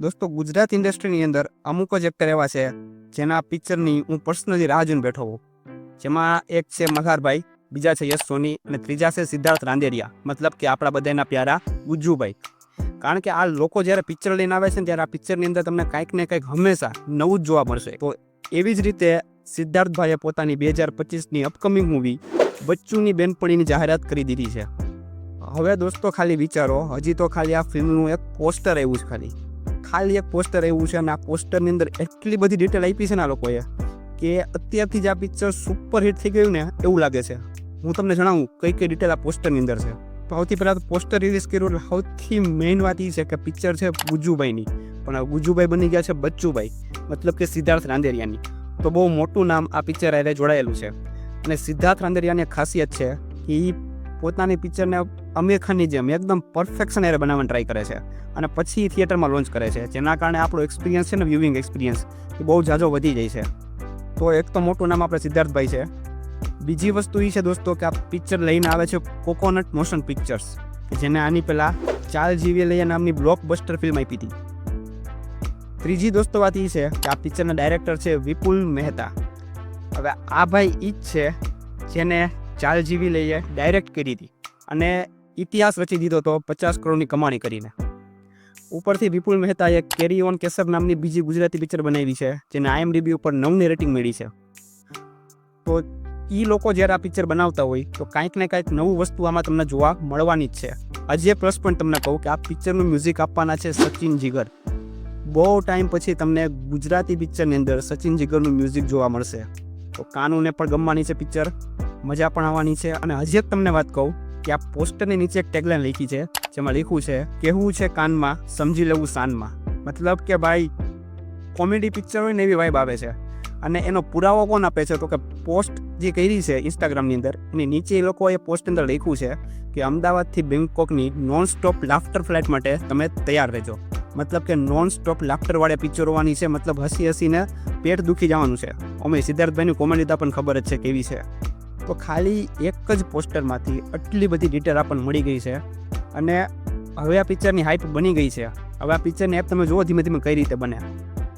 દોસ્તો, ગુજરાત ઇન્ડસ્ટ્રીની અંદર અમુક જ એક્ટર એવા છે, જેના પિક્ચરની હું પર્સનલી રાહ જોઈને બેઠો હોઉં. જેમાં એક છે મલ્હારભાઈ, બીજા છે યશ સોની અને ત્રીજા છે સિદ્ધાર્થ રાંદેરિયા. મતલબ કે આપણા બધાના પ્યારા ગુજ્જુભાઈ. કારણ કે આ લોકો જ્યારે પિક્ચર લઈને આવે છે ને ત્યારે આ પિક્ચરની અંદર તમને કાંઈક ને કંઈક હંમેશા નવું જ જોવા મળશે. તો એવી જ રીતે સિદ્ધાર્થભાઈએ પોતાની બે હજાર પચીસની અપકમિંગ મૂવી બચ્ચુની બેનપણીની જાહેરાત કરી દીધી છે. હવે દોસ્તો, ખાલી વિચારો. હજી તો ખાલી આ ફિલ્મનું એક પોસ્ટર આવ્યું છે ખાલી. ખાલી એક પોસ્ટર આવ્યું છે અને આ પોસ્ટરની અંદર એટલી બધી ડિટેલ આપી છે ને આ લોકોએ કે અત્યારથી જ આ પિક્ચર સુપર હિટ થઈ ગયું ને એવું લાગે છે. હું તમને જણાવું, કઈ કઈ ડિટેલ આ પોસ્ટરની અંદર છે. તો સૌથી પહેલાં તો પોસ્ટર રિલીઝ કર્યું એટલે સૌથી મેઇન વાત એ છે કે પિક્ચર છે ગુજુભાઈની. પણ ગુજુભાઈ બની ગયા છે બચ્ચુભાઈ, મતલબ કે સિદ્ધાર્થ રાંદેરિયાની. તો બહુ મોટું નામ આ પિક્ચર હારે જોડાયેલું છે. અને સિદ્ધાર્થ રાંદેરિયાની ખાસિયત છે કે એ પોતાની પિક્ચરને અમીર ખાનની જેમ એકદમ પરફેક્શન એરે બનાવવાની ટ્રાય કરે છે અને પછી થિયેટરમાં લોન્ચ કરે છે, જેના કારણે આપણો એક્સપિરિયન્સ છે ને વ્યૂવિંગ એક્સપિરિયન્સ એ બહુ જાજો વધી જાય છે. તો એક તો મોટું નામ આપણે સિદ્ધાર્થભાઈ છે. બીજી વસ્તુ એ છે દોસ્તો કે આ પિક્ચર લઈને આવે છે કોકોનટ મોશન પિક્ચર્સ જેને આની પહેલાં ચાર જીવી લઈએ નામની બ્લોકબસ્ટર ફિલ્મ આપી હતી. ત્રીજી દોસ્તો વાત એ છે કે આ પિક્ચરના ડાયરેક્ટર છે વિપુલ મહેતા. હવે આ ભાઈ એ જ છે જેને ચાર જીવી લઈએ ડાયરેક્ટ કરી હતી. અને ઇતિહાસ રચી દીધો હતો પચાસ કરોડની કમાણી કરીને. ઉપરથી વિપુલ મહેતાએ કેરી ઓન કેસર નામની બીજી ગુજરાતી પિક્ચર બનાવી છે, જેને આઈએમડીબી ઉપર નવની રેટિંગ મળી છે. તો એ લોકો જ્યારે આ પિક્ચર બનાવતા હોય, તો કાંઈક ને કાંઈક નવું વસ્તુ આમાં તમને જોવા મળવાની જ છે. એક પ્લસ પણ તમને કહું કે આ પિક્ચરનું મ્યુઝિક આપવાના છે સચિન જીગર. બહુ ટાઈમ પછી તમને ગુજરાતી પિક્ચરની અંદર સચિન જીગરનું મ્યુઝિક જોવા મળશે. તો કાનૂને પણ ગમવાની છે પિક્ચર, મજા પણ આવવાની છે, અને હજી એક તમને વાત કહું કે આ પોસ્ટરની નીચે એક ટેગલાઈન લખી છે, જેમાં લખ્યું છે, કહેવું છે કાનમાં, સમજી લેવું શાનમાં મતલબ કે ભાઈ કોમેડી પિક્ચર હોય ને એવી વાઇબ આવે છે. અને એનો પુરાવો કોણ આપે છે? તો કે પોસ્ટ જે કરી છે ઇન્સ્ટાગ્રામની અંદર, એની નીચે એ લોકોએ પોસ્ટ અંદર લખ્યું છે કે અમદાવાદથી બેંકોકની નોન સ્ટોપ લાફ્ટર ફ્લાઇટ માટે તમે તૈયાર રહેજો. મતલબ કે નોન સ્ટોપ લાફ્ટરવાળી પિક્ચર હોવાની છે, મતલબ હસી હસીને પેટ દુખી જવાનું છે. અમે સિદ્ધાર્થભાઈની કોમેડી તો પણ ખબર જ છે કેવી છે. તો ખાલી એક જ પોસ્ટરમાંથી આટલી બધી ડિટેલ આપણને મળી ગઈ છે. અને હવે આ પિક્ચરની હાઇપ બની ગઈ છે. હવે આ પિક્ચરની એપ તમે જુઓ ધીમે ધીમે કઈ રીતે બને.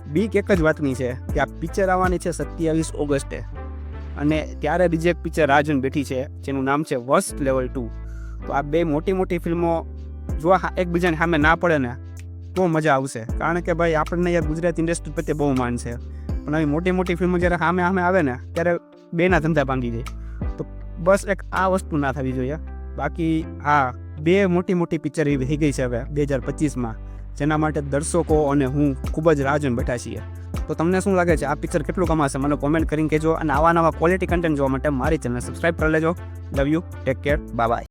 બીક એક જ વાતની છે કે આ પિક્ચર આવવાની છે સત્યાવીસ ઓગસ્ટે. અને ત્યારે બીજી એક પિક્ચર રાજન બેઠી છે, જેનું નામ છે વર્સ્ટ લેવલ ટુ તો આ બે મોટી મોટી ફિલ્મો જો એકબીજાની સામે ના પડે ને, તો મજા આવશે. કારણ કે ભાઈ, આપણને યાર ગુજરાત ઇન્ડસ્ટ્રી પ્રત્યે બહુ માન છે. પણ આવી મોટી મોટી ફિલ્મો જ્યારે સામે સામે આવે ને, ત્યારે બેના ધંધા ભાંગી જાય. બસ એક આ વસ્તુ ના થવી જોઈએ. બાકી હા, બે મોટી મોટી પિક્ચર એવી થઈ ગઈ છે હવે બે હજાર પચીસમાં, જેના માટે દર્શકો અને હું ખૂબ જ રાહ જોઈને બેઠા છીએ. તો તમને શું લાગે છે, આ પિક્ચર કેટલું કમાશે? મને કોમેન્ટ કરીને કહેજો અને આવા નવા ક્વોલિટી કન્ટેન્ટ જોવા માટે મારી ચેનલ સબસ્ક્રાઈબ કરી લેજો. Love you take care bye